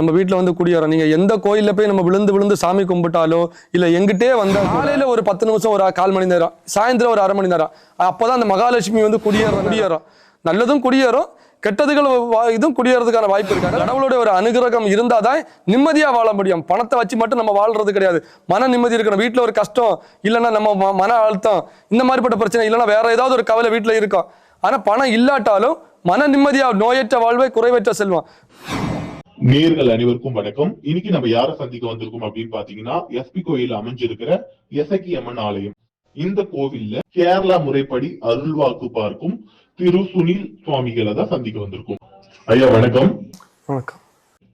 நம்ம வீட்டில் வந்து குடியேறோம் நீங்கள் எந்த கோயிலில் போய் நம்ம விழுந்து விழுந்து சாமி கும்பிட்டாலோ இல்லை எங்கிட்டே வந்த காலையில் ஒரு பத்து நிமிஷம் ஒரு கால் மணி நேரம் சாயந்தரம் ஒரு அரை மணி நேரம் அப்போ அந்த மகாலட்சுமி வந்து குடியேறும் குடியேறும் நல்லதும் குடியேறும் கெட்டதுகள் வா- இதுவும் குடியேறதுக்கான வாய்ப்பு இருக்காங்க கடவுளுடைய ஒரு அனுகிரகம் இருந்தால் தான் நிம்மதியாக வாழ முடியும். பணத்தை வச்சு மட்டும் நம்ம வாழ்றது கிடையாது. மன நிம்மதி இருக்கணும். வீட்டில் ஒரு கஷ்டம் இல்லைன்னா நம்ம ம- மன அழுத்தம் இந்த மாதிரிப்பட்ட பிரச்சனை இல்லைன்னா வேற ஏதாவது ஒரு கவலை வீட்டில் இருக்கும். ஆனால் பணம் இல்லாட்டாலும் மன நிம்மதியாக நோயற்ற வாழ்வை குறைவற்ற செல்வம். நேர்கள் அனைவருக்கும் வணக்கம். இன்னைக்கு நம்ம யாரை சந்திக்க வந்திருக்கோம் அப்படின்னு பாத்தீங்கன்னா எஸ்பி கோயில் அமைஞ்சிருக்கிற எசக்கி அம்மன் ஆலயம். இந்த கோவில்ல கேரளா முறைப்படி அருள்வாக்கு பார்க்கும் திரு சுனில் சுவாமிகளை தான் சந்திக்க வந்திருக்கோம். ஐயா வணக்கம். வணக்கம்.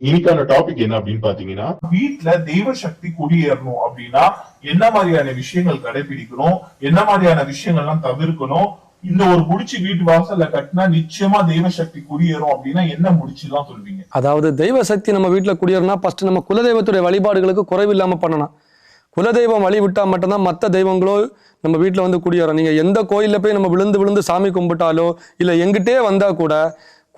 இன்னைக்கான டாபிக் என்ன அப்படின்னு பாத்தீங்கன்னா வீட்ல தெய்வ சக்தி குடியேறணும் அப்படின்னா என்ன மாதிரியான விஷயங்கள் கடைபிடிக்கணும்? என்ன மாதிரியான விஷயங்கள்லாம் தவிர்க்கணும்? இந்த ஒரு முடிச்சு வீட்டு வாசல்ல கட்டினா நிச்சயமா தெய்வ சக்தி குடியேறும் அப்படின்னா என்ன முடிச்சுலாம் சொல்வீங்க? அதாவது தெய்வ சக்தி நம்ம வீட்டில் குடியேறினா ஃபர்ஸ்ட் நம்ம குலதெய்வத்துடைய வழிபாடுகளுக்கு குறைவில்லாமல் பண்ணணும் குலதெய்வம் வழி விட்டால் மட்டும்தான் மற்ற தெய்வங்களோ நம்ம வீட்டில் வந்து குடியேறும். நீங்கள் எந்த கோயிலில் போய் நம்ம விழுந்து விழுந்து சாமி கும்பிட்டாலோ இல்லை எங்கிட்டே வந்தால் கூட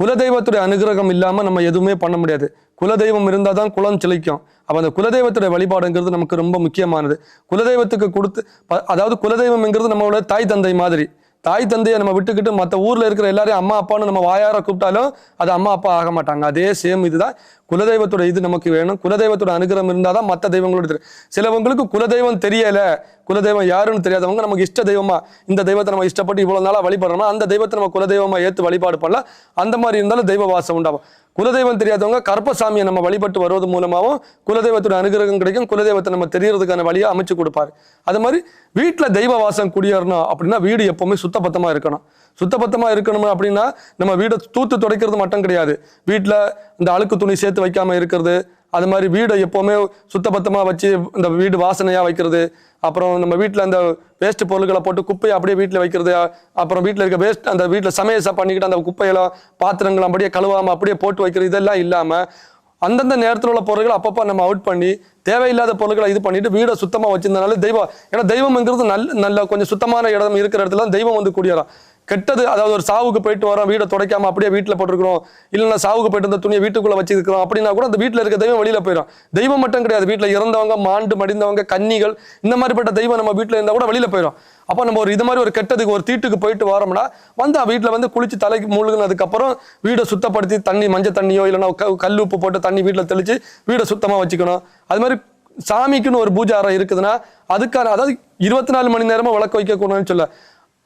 குலதெய்வத்துடைய அனுகிரகம் இல்லாமல் நம்ம எதுவுமே பண்ண முடியாது. குலதெய்வம் இருந்தால் தான் குலம் செழிக்கும். அப்போ அந்த குலதெய்வத்துடைய வழிபாடுங்கிறது நமக்கு ரொம்ப முக்கியமானது. குலதெய்வத்துக்கு கொடுத்து அதாவது குலதெய்வம்ங்கிறது நம்மளோட தாய் தந்தை மாதிரி. தாய் தந்தையை நம்ம விட்டுக்கிட்டு மற்ற ஊரில் இருக்கிற எல்லாரையும் அம்மா அப்பான்னு நம்ம வாயார கூப்பிட்டாலும் அது அம்மா அப்பா ஆக மாட்டாங்க. அதே சேம் இதுதான். குலதெய்வத்தோட இது நமக்கு வேணும். குலதெய்வத்தோட அனுகிரகம் இருந்தால் தான் மற்ற தெய்வங்களோட தெரியும் சிலவங்களுக்கு குலதெய்வம் தெரியலை. குலதெய்வம் யாருன்னு தெரியாதவங்க நமக்கு இஷ்ட தெய்வமா இந்த தெய்வத்தை நம்ம இஷ்டப்பட்டு இவ்வளோ நாளாக வழிபடுறோம்னா அந்த தெய்வத்தை நம்ம குலதெய்வமாக ஏற்று வழிபாடு பண்ணலாம். அந்த மாதிரி இருந்தாலும் தெய்வ வாசம் உண்டாகும். குலதெய்வம் தெரியாதவங்க கருப்பசாமியை நம்ம வழிபட்டு வருவது மூலமாகவும் குலதெய்வத்தோட அனுகிரகம் கிடைக்கும் குலதெய்வத்தை நம்ம தெரியறதுக்கான வழியை அமைச்சு கொடுப்பாரு. அது மாதிரி வீட்டில் தெய்வ வாசம் குடியேறணும் அப்படின்னா வீடு எப்போவுமே சுத்தபத்தமாக இருக்கணும். சுத்தபத்தமாக இருக்கணும் அப்படின்னா நம்ம வீடை தூத்து துடைக்கிறது மட்டும் கிடையாது. வீட்டில் இந்த அழுக்கு துணி சேர்த்து வைக்காமல் இருக்கிறது அது மாதிரி வீடை எப்போவுமே சுத்தபத்தமாக வச்சு இந்த வீடு வாசனையாக வைக்கிறது அப்புறம் நம்ம வீட்டில் அந்த வேஸ்ட் பொருட்களை போட்டு குப்பையை அப்படியே வீட்டில் வைக்கிறது அப்புறம் வீட்டில் இருக்க வேஸ்ட் அந்த வீட்டில் சமையல் பண்ணிக்கிட்டு அந்த குப்பையெல்லாம் பாத்திரங்கள் அப்படியே கழுவாமல் அப்படியே போட்டு வைக்கிறது இதெல்லாம் இல்லாமல் அந்தந்த நேரத்தில் உள்ள பொருட்களை அப்பப்போ நம்ம அவுட் பண்ணி தேவையில்லாத பொருட்களை இது பண்ணிட்டு வீடை சுத்தமாக வச்சிருந்தனால தெய்வம் ஏன்னா தெய்வம்ங்கிறது நல்ல நல்ல கொஞ்சம் சுத்தமான இடம் இருக்கிற இடத்துல தான் தெய்வம் வந்து கூடியலாம் கெட்டது அதாவது ஒரு சாவுக்கு போயிட்டு வரோம் வீடை துடைக்காம அப்படியே வீட்டில் போட்டிருக்கிறோம் இல்லைன்னா சாவுக்கு போயிட்டு இருந்த துணியை வீட்டுக்குள்ளே வச்சிருக்கிறோம் அப்படின்னா கூட அந்த வீட்டில் இருக்க தெய்வம் வெளியில் போயிடும் தெய்வம் மட்டும் கிடையாது வீட்டில் இறந்தவங்க மாண்டு மடிந்தவங்க கன்னிகள் இந்த மாதிரிப்பட்ட தெய்வம் நம்ம வீட்டில் இருந்தால் கூட வெளியில் போயிடும் அப்போ நம்ம ஒரு இது மாதிரி ஒரு கெட்டதுக்கு ஒரு தீட்டுக்கு போயிட்டு வரோம்னா வந்து வீட்டில் வந்து குளிச்சு தலைக்கு மூழ்கினதுக்கப்புறம் வீடை சுத்தப்படுத்தி தண்ணி மஞ்சள் தண்ணியோ இல்லைன்னா க- கல் உப்பு போட்டு தண்ணி வீட்டில் தெளித்து வீடை சுத்தமாக வச்சுக்கணும். அது மாதிரி சாமிக்குன்னு ஒரு பூஜை அறை இருக்குதுன்னா அதுக்கான அதாவது இருபத்தி நாலு மணி நேரமும் விளக்கு வைக்கக்கூடாதுன்னு சொல்ல.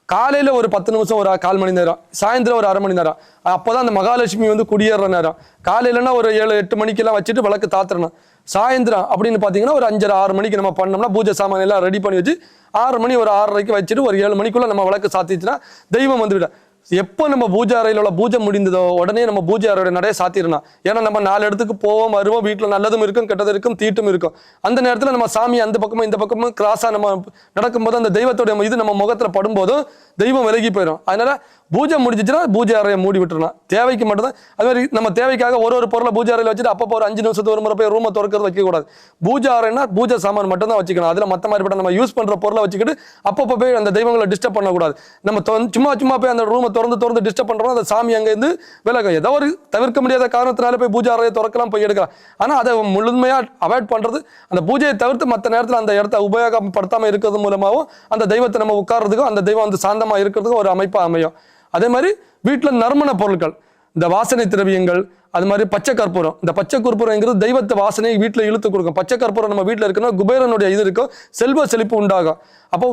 காலையில் ஒரு பத்து நிமிஷம் ஒரு கால் மணி நேரம் சாயந்தரம் ஒரு அரை மணி நேரம். அப்போ தான் அந்த மகாலட்சுமி வந்து குடியேற நேரம் காலையிலனா ஒரு ஏழு எட்டு மணிக்கெல்லாம் வச்சுட்டு விளக்கு தாத்துறணும் சாயந்தரம் அப்படின்னு பார்த்தீங்கன்னா ஒரு அஞ்சரை ஆறு மணிக்கு நம்ம பண்ணோம்னா பூஜை சாமான் எல்லாம் ரெடி பண்ணி வச்சு ஆறு மணி ஒரு ஆறரைக்கு வச்சுட்டு ஒரு ஏழு மணிக்குள்ளே நம்ம விளக்கு சாத்திச்சுன்னா தெய்வம் வந்துவிடும். எப்போ நம்ம பூஜை அறையில் உள்ள பூஜை முடிந்ததோ உடனே நம்ம பூஜை அறையோட நடைய சாத்திடணும் ஏன்னா நம்ம நாலு இடத்துக்கு போவோம் வருவோம் வீட்டில் நல்லதும் இருக்கும் கெட்டதும் இருக்கும் தீட்டும் இருக்கும். அந்த நேரத்தில் நம்ம சாமி அந்த பக்கமும் இந்த பக்கமும் கிராஸாக நம்ம நடக்கும்போது அந்த தெய்வத்தோட இது நம்ம முகத்தில் படும்போதும் தெய்வம் விலகி போயிடும் அதனால பூஜை முடிஞ்சிச்சுன்னா பூஜை அறையை மூடி விட்டுருலாம் தேவைக்கு மட்டும்தான். அது மாதிரி நம்ம தேவைக்காக ஒரு ஒரு பொருளை பூஜை அறையில் வச்சுட்டு அப்பப்போ ஒரு அஞ்சு நிமிஷத்துக்கு ஒரு முறை போய் ரூமை திறக்கிறது வைக்கக்கூடாது. பூஜை அறைன்னா பூஜை சாமான் மட்டும் தான் வச்சுக்கணும். அதில் மற்ற மாதிரிப்பட்ட நம்ம யூஸ் பண்ணுற பொருளை வச்சுக்கிட்டு அப்பப்போ போய் அந்த தெய்வங்களை டிஸ்டர்ப் பண்ணக்கூடாது. நம்ம சும்மா சும்மா போய் அந்த ரூமை திறந்து திறந்து டிஸ்டர்ப் பண்ணுறோம் அந்த சாமி அங்கேருந்து விலகும் ஏதோ ஒரு தவிர்க்க முடியாத காரணத்தினால போய் பூஜை அறையை திறக்கலாம் போய் எடுக்கலாம். ஆனால் அதை முழுமையாக அவாய்ட் பண்ணுறது அந்த பூஜையை தவிர்த்து மற்ற நேரத்தில் அந்த இடத்த உபயோகப்படுத்தாமல் இருக்கிறது மூலமாகவும் அந்த தெய்வத்தை நம்ம உட்கார்றதுக்கும் அந்த தெய்வம் வந்து சாந்தமாக இருக்கிறதுக்கும் ஒரு அமைப்பாக அமையும். அதே மாதிரி வீட்டில் நறுமண பொருட்கள் இந்த வாசனை திரவியங்கள் அது மாதிரி பச்சை கற்பூரம். இந்த பச்சை கற்பூரங்கிறது தெய்வத்தை வாசனையை வீட்டில் இழுத்து கொடுக்கும். பச்சை கற்பூரம் நம்ம வீட்டில் இருக்குன்னா குபேரனுடைய இது இருக்கும். செல்வ செழிப்பு உண்டாகும். அப்போ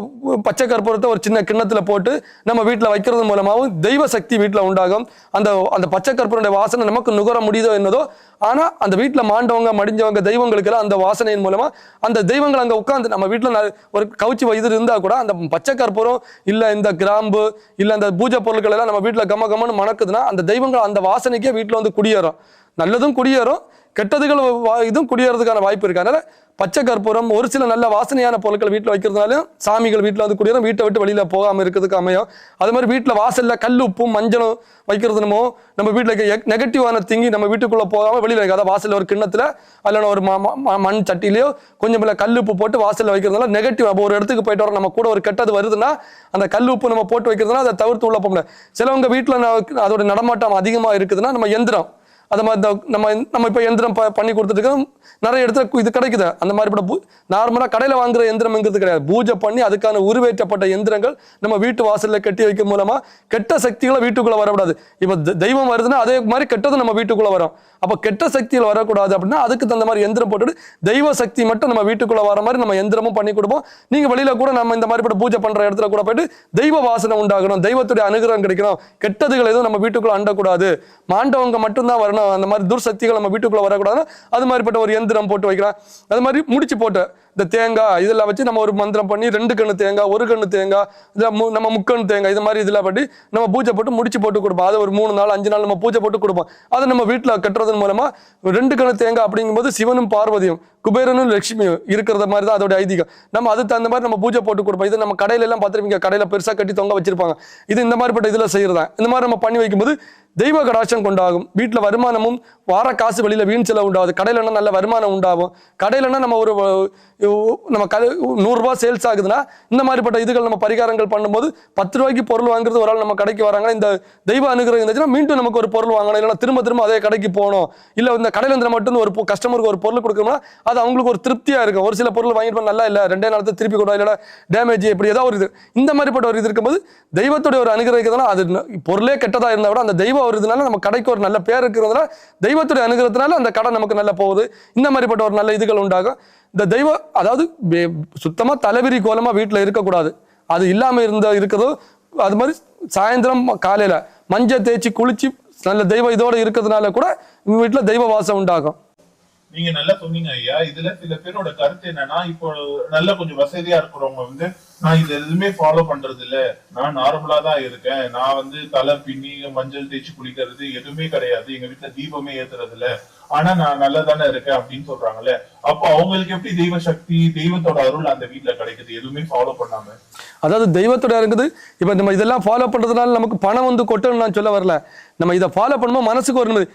பச்சை கற்பூரத்தை ஒரு சின்ன கிண்ணத்தில் போட்டு நம்ம வீட்டில் வைக்கிறது மூலமாகவும் தெய்வ சக்தி வீட்டில் உண்டாகும். அந்த அந்த பச்சை கற்பூரனுடைய வாசனை நமக்கு நுகர முடியுதோ என்னதோ ஆனால் அந்த வீட்டில் மாண்டவங்க மடிஞ்சவங்க தெய்வங்களுக்கெல்லாம் அந்த வாசனையின் மூலமாக அந்த தெய்வங்கள் அங்கே உட்காந்து நம்ம வீட்டில் ஒரு கவுச்சி வயது இருந்தால் கூட அந்த பச்சை கற்பூரம் இல்லை இந்த கிராம்பு இல்லை அந்த பூஜை பொருட்கள் எல்லாம் நம்ம வீட்டில் கம கமன்னு மணக்குதுன்னா அந்த தெய்வங்கள் அந்த வாசனைக்கே வீட்டில் வந்து குடியேறும். நல்லதும் குடியேறும் கெட்டதுகள் வா- இதுவும் குடியேறதுக்கான வாய்ப்பு இருக்கு. அதனால பச்சை கற்பூரம் ஒரு சில நல்ல வாசனையான பொருட்கள் வீட்டில் வைக்கிறதுனாலும் சாமிகள் வீட்டில் வந்து குடியேறும் வீட்டை விட்டு வெளியில் போகாமல் இருக்கிறதுக்கு அமையும். அது மாதிரி வீட்டில் வாசலில் கல் உப்பும் மஞ்சளும் வைக்கிறதுனமோ நம்ம வீட்டில் நெகட்டிவான திங்கி நம்ம வீட்டுக்குள்ளே போகாமல் வெளியில் வைக்காத வாசலில் ஒரு கிண்ணத்தில் அல்லனா ஒரு ம- ம- ம- மண் சட்டிலையோ கொஞ்சம் இல்லை கல் உப்பு போட்டு வாசலில் வைக்கிறதுனால நெகட்டிவ் அப்போ ஒரு இடத்துக்கு போயிட்டு வரோம் நம்ம கூட ஒரு கெட்டது வருதுன்னா அந்த கல் உப்பு நம்ம போட்டு வைக்கிறதுனா அதை தவிர்த்து உள்ள போக முடியாது. சிலவங்க வீட்டில் அதோட நடமாட்டம் அதிகமாக இருக்குதுன்னா நம்ம எந்திரம். அதை மாதிரி இந்த நம்ம நம்ம இப்போ எந்திரம் ப- பண்ணி கொடுத்துட்டு நிறைய இடத்துல இது கிடைக்குது. அந்த மாதிரி பூ நார்மலாக கடையில் வாங்குற எந்திரம்ங்கிறது கிடையாது. பூஜை பண்ணி அதுக்கான உருவேற்றப்பட்ட எந்திரங்கள் நம்ம வீட்டு வாசலில் கட்டி வைக்கும் மூலமாக கெட்ட சக்திகளை வீட்டுக்குள்ளே வரக்கூடாது. இப்போ தெய்வம் வருதுன்னா அதே மாதிரி கெட்டது நம்ம வீட்டுக்குள்ளே வரும். அப்போ கெட்ட சக்திகள் வரக்கூடாது அப்படின்னா அதுக்கு தகுந்த மாதிரி எந்திரம் போட்டுட்டு தெய்வ சக்தி மட்டும் நம்ம வீட்டுக்குள்ளே வர மாதிரி நம்ம எந்திரமும் பண்ணி கொடுப்போம். நீங்கள் வெளியில் கூட நம்ம இந்த மாதிரி பூஜை பண்ணுற இடத்துல கூட போயிட்டு தெய்வ வாசனை உண்டாகணும். தெய்வத்துடைய அனுகிரகம் கிடைக்கணும். கெட்டதுகள் எதுவும் நம்ம வீட்டுக்குள்ளே அண்டக்கூடாது. மாண்டவங்க மட்டும்தான் வரணும். அந்த மாதிரி துர்சக்திகள் நம்ம வீட்டுக்குள்ள வரக்கூடாது அது மாதிரிப்பட்ட ஒரு எந்திரம் போட்டு வைக்கலாம். அது மாதிரி முடிச்சு போட்டு இந்த தேங்காய் இதெல்லாம் வச்சு நம்ம ஒரு மந்திரம் பண்ணி ரெண்டு கண்ணு தேங்காய் ஒரு கண்ணு தேங்காய் இதில் மு- நம்ம முக்கண்ணு தேங்காய் இது மாதிரி இதெல்லாம் பண்ணி நம்ம பூஜை போட்டு முடிச்சு போட்டு கொடுப்போம். அது ஒரு மூணு நாள் அஞ்சு நாள் நம்ம பூஜை போட்டு கொடுப்போம். அதை நம்ம வீட்டில் கட்டுறதன் மூலமாக ரெண்டு கண்ணு தேங்காய் அப்படிங்கும்போது சிவனும் பார்வதியும் குபேரனும் லட்சுமியும் இருக்கிறத மாதிரி தான் அதோட ஐதீகம். நம்ம அதுக்கு தகுந்த மாதிரி நம்ம பூஜை போட்டு கொடுப்போம். இது நம்ம கடையில எல்லாம் பார்த்துருப்பீங்க கடையில் பெருசாக கட்டி தொங்க வச்சிருப்பாங்க. இது இந்த மாதிரிப்பட்ட இதில் செய்கிறதா இந்த மாதிரி நம்ம பண்ணி வைக்கும்போது தெய்வ கடாட்சம் கொண்டாகும். வீட்டில் வருமானமும் வார காசு வெளியில் வீண் செலவு உண்டாகுது. கடையிலன்னா நல்ல வருமானம் உண்டாகும்? கடையிலன்னா நம்ம ஒரு நம்ம க நூறுரூவா சேல்ஸ் ஆகுதுன்னா இந்த மாதிரிப்பட்ட இதுகள் நம்ம பரிகாரங்கள் பண்ணும்போது பத்து ரூபாய்க்கு பொருள் வாங்குறது ஒரு ஆள் நம்ம கடைக்கு வராங்கன்னா இந்த தெய்வ அனுகிரகம் இருந்துச்சுன்னா மீண்டும் நமக்கு ஒரு பொருள் வாங்கணும் இல்லைன்னா திரும்ப திரும்ப அதே கடைக்கு போகணும். இல்லை இந்த கடையில் இருந்து மட்டும் ஒரு கஸ்டமருக்கு ஒரு பொருள் கொடுக்கணும்னா அது அவங்களுக்கு ஒரு திருப்தியாக இருக்கும். ஒரு சில பொருள் வாங்கிட்டு நல்லா இல்லை ரெண்டே நாளத்தை திருப்பி கூட இல்லைன்னா டேமேஜ் எப்படி ஏதாவது ஒரு இது. இந்த மாதிரிப்பட்ட ஒரு இது இருக்கும்போது தெய்வத்துடைய ஒரு அனுகிரகம் இருக்குதுன்னா அது பொருளே கெட்டதாக இருந்தால் கூட அந்த தெய்வம் வருதுனால நம்ம கடைக்கு ஒரு நல்ல பேர் இருக்கிறதுனால தெய்வத்துடைய அனுகிறதுனால அந்த கடை நமக்கு நல்லா போகுது. இந்த மாதிரிப்பட்ட ஒரு நல்ல இதுகள் உண்டாகும். இந்த தெய்வம் அதாவது சுத்தமாக தலைவிரி கோலமாக வீட்டில் இருக்கக்கூடாது. அது இல்லாமல் இருந்த இருக்கிறதோ அது மாதிரி சாயந்தரம் காலையில் மஞ்சள் தேய்ச்சி குளித்து நல்ல தெய்வம் இதோடு இருக்கிறதுனால கூட வீட்டில் தெய்வ வாசம் உண்டாகும். நீங்க நல்லா சொன்னீங்க ஐயா. இதுல சில பேரோட கருத்து என்னன்னா இப்போ நல்ல கொஞ்சம் வசதியா இருக்கிறவங்க வந்து நான் இது எதுவுமே ஃபாலோ பண்றது இல்ல நான் நார்மலா தான் இருக்கேன். நான் வந்து தலை பின்னி மஞ்சள் தேய்ச்சி குளிக்கிறது எதுவுமே கிடையாது. எங்க வீட்டுல தீபமே ஏத்துறது இல்ல ஆனா நான் நல்லா தானே இருக்கேன் அப்படின்னு சொல்றாங்கல்ல. அப்போ அவங்களுக்கு எப்படி தெய்வ சக்தி தெய்வத்தோட அருள் அந்த வீட்டுல கிடைக்குது? எதுவுமே ஃபாலோ பண்ணாம. அதாவது தெய்வத்தோட இருக்குது இப்ப நம்ம இதெல்லாம் ஃபாலோ பண்றதுனால நமக்கு பணம் வந்து கொட்டணும் நான் சொல்ல வரல. நம்ம இதை ஃபாலோ பண்ணும்போது மனசுக்கு ஒரு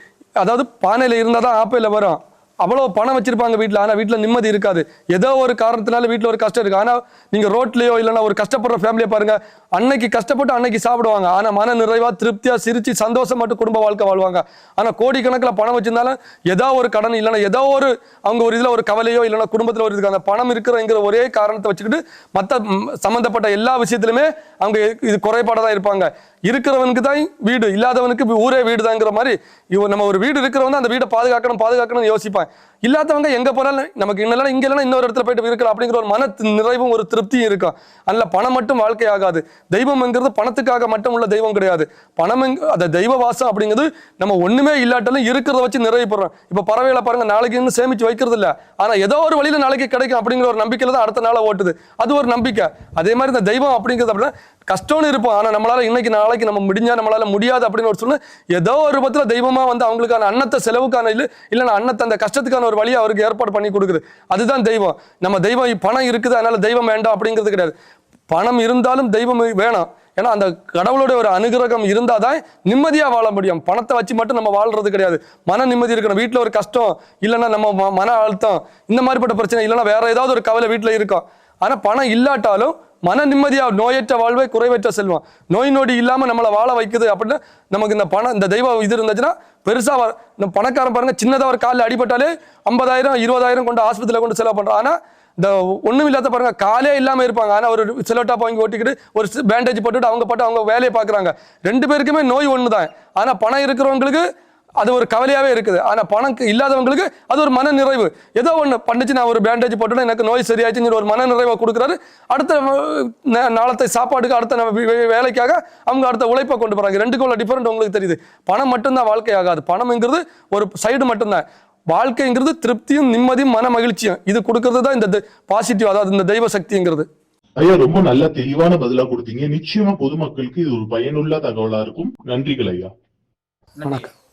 அதாவது பானையில இருந்தாதான் ஆப்பையில வரும். அவ்வளோ பணம் வச்சிருப்பாங்க வீட்டில் ஆனால் வீட்டில் நிம்மதி இருக்காது. ஏதோ ஒரு காரணத்தினால வீட்டில் ஒரு கஷ்டம் இருக்குது ஆனால் நீங்கள் ரோட்லேயோ இல்லைனா ஒரு கஷ்டப்படுற ஃபேமிலியை பாருங்கள் அன்னைக்கு கஷ்டப்பட்டு அன்னைக்கு சாப்பிடுவாங்க. ஆனால் மன நிறைவாக திருப்தியாக சிரித்து சந்தோஷம் மட்டும் குடும்ப வாழ்க்கை வாழ்வாங்க. ஆனால் கோடிக்கணக்கில் பணம் வச்சிருந்தாலும் ஏதோ ஒரு கடன் இல்லைன்னா ஏதோ ஒரு அவங்க ஒரு இதில் ஒரு கவலையோ இல்லைன்னா குடும்பத்தில் ஒரு இதுக்கு அந்த பணம் இருக்கிறங்கிற ஒரே காரணத்தை வச்சுக்கிட்டு மற்ற சம்மந்தப்பட்ட எல்லா விஷயத்துலையுமே அவங்க இது குறைபாடாக தான் இருப்பாங்க. இருக்கிறவனுக்கு தான் வீடு. இல்லாதவனுக்கு ஊரே வீடு தாங்கிற மாதிரி. இவன் நம்ம ஒரு வீடு இருக்கிறவன் அந்த வீடை பாதுகாக்கணும் பாதுகாக்கணும்னு யோசிப்பாங்க இல்லாதவங்க எங்க போனாலும் நமக்கு இன்னும் இங்க இன்னொரு இடத்துல போயிட்டு இருக்கலாம் அப்படிங்கிற ஒரு மன நிறைவும் ஒரு திருப்தியும் இருக்கும். அதில் பணம் மட்டும் வாழ்க்கை ஆகாது. தெய்வம்ங்கிறது பணத்துக்காக மட்டும் உள்ள தெய்வம் கிடையாது. பணம் அந்த தெய்வ வாசம் அப்படிங்கிறது நம்ம ஒண்ணுமே இல்லாட்டாலும் இருக்கிறத வச்சு நிறைவு பெறோம் இப்போ பறவைகளை பாருங்க நாளைக்கு இன்னும் சேமிச்சு வைக்கிறது இல்ல. ஆனா ஏதோ ஒரு வழியில நாளைக்கு கிடைக்கும் அப்படிங்கிற ஒரு நம்பிக்கையில தான் அடுத்த நாளை ஓட்டுது. அது ஒரு நம்பிக்கை. அதே மாதிரி இந்த தெய்வம் அப்படிங்கிறது அப்படின்னா கஷ்டம்னு இருப்போம். ஆனால் நம்மளால இன்னைக்கு நாளைக்கு நம்ம முடிஞ்சா நம்மளால முடியாது அப்படின்னு ஒரு சொல்ல ஏதோ ஒரு பத்தில் தெய்வமாக வந்து அவங்களுக்கான அன்னத்தை செலவுக்கான இல்லை இல்லைன்னா அன்னத்தை அந்த கஷ்டத்துக்கான ஒரு வழியை அவருக்கு ஏற்பாடு பண்ணி கொடுக்குது. அதுதான் தெய்வம். நம்ம தெய்வம் பணம் இருக்குது அதனால தெய்வம் வேண்டாம் அப்படிங்கிறது கிடையாது. பணம் இருந்தாலும் தெய்வம் வேணும். ஏன்னா அந்த கடவுளுடைய ஒரு அனுகிரகம் இருந்தால் தான் நிம்மதியாக வாழ முடியும். பணத்தை வச்சு மட்டும் நம்ம வாழ்றது கிடையாது. மன நிம்மதி இருக்கணும். வீட்டில் ஒரு கஷ்டம் இல்லைன்னா நம்ம ம- மன அழுத்தம் இந்த மாதிரிப்பட்ட பிரச்சனை இல்லைன்னா வேற ஏதாவது ஒரு கவலை வீட்டில் இருக்கும் ஆனால் பணம் இல்லாட்டாலும் மன நிம்மதியா நோயற்ற வாழ்வை குறைவற்ற செல்வம் நோய் நொடி இல்லாம நம்மளை வாழ வைக்குது அப்படின்னு நமக்கு இந்த பணம் இந்த தெய்வ இது இருந்துச்சுன்னா பெருசா இந்த பணக்காரன் பாருங்க சின்னதாக ஒரு காலில் அடிபட்டாலே ஐம்பதாயிரம் இருபதாயிரம் கொண்டு ஆஸ்பத்திரியில் கொண்டு செலவு பண்றான். ஆனா இந்த ஒன்றும் இல்லாத பாருங்க காலே இல்லாமல் இருப்பாங்க. ஆனால் ஒரு செலோட்டாப் வாங்கி ஓட்டிக்கிட்டு ஒரு பேண்டேஜ் போட்டுட்டு அவங்க பாட்டு அவங்க வேலையை பார்க்குறாங்க. ரெண்டு பேருக்குமே நோய் ஒன்று தான் ஆனால் பணம் இருக்கிறவங்களுக்கு அது ஒரு கவலையாவே இருக்குது. ஆனா பணம் இல்லாதவங்களுக்கு அது ஒரு மன நிறைவு ஏதோ ஒண்ணு பண்ணிச்சு நான் ஒரு பேண்டேஜ் போட்டுட்டு எனக்கு நோய் சரியாச்சுன்னு ஒரு மன நிறைவை கொடுக்குறாரு. அடுத்த நாளத்தை சாப்பாடுக்கு அடுத்த வேலைக்காக அவங்க அடுத்த உழைப்பை கொண்டு போறாங்க. ரெண்டுக்கும் உள்ள டிஃபரெண்ட் உங்களுக்கு தெரியுது. பணம் மட்டும்தான் வாழ்க்கை ஆகாது. பணம்ங்கிறது ஒரு சைடு மட்டும்தான். வாழ்க்கைங்கிறது திருப்தியும் நிம்மதியும் மன மகிழ்ச்சியும். இது கொடுக்கறது தான் இந்த பாசிட்டிவ் அதாவது இந்த தெய்வ சக்திங்கிறது. ஐயா ரொம்ப நல்ல தெளிவான பதிலா கொடுத்தீங்க. நிச்சயமா பொதுமக்களுக்கு இது ஒரு பயனுள்ள தகவலா இருக்கும். நன்றிகள் ஐயா. வணக்கம்